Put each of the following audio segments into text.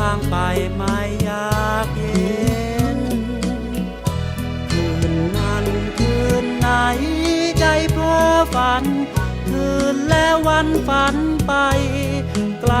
ทางไปไม่อยากเห็นคืนนั้นคืนไหนใจเพ้อฝัน คืนแล้ววันฝันไปไกล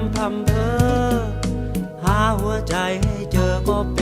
ำพำเพอหาหัวใจให้เจอก็เป็น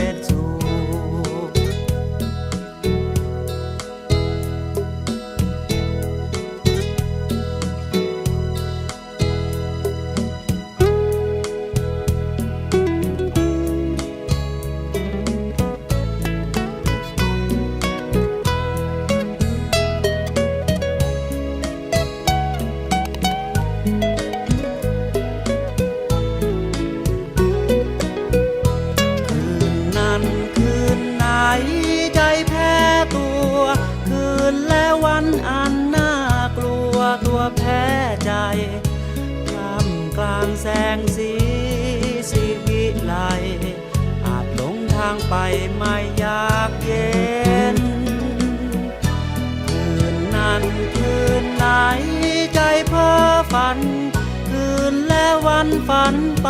ใจกลำกลางแสงสีสีวิไลอาจหลงทางไปไม่อยากเย็น คืนนั้นคืนไหนใจเพ้อฝัน คืนและวันฝันไป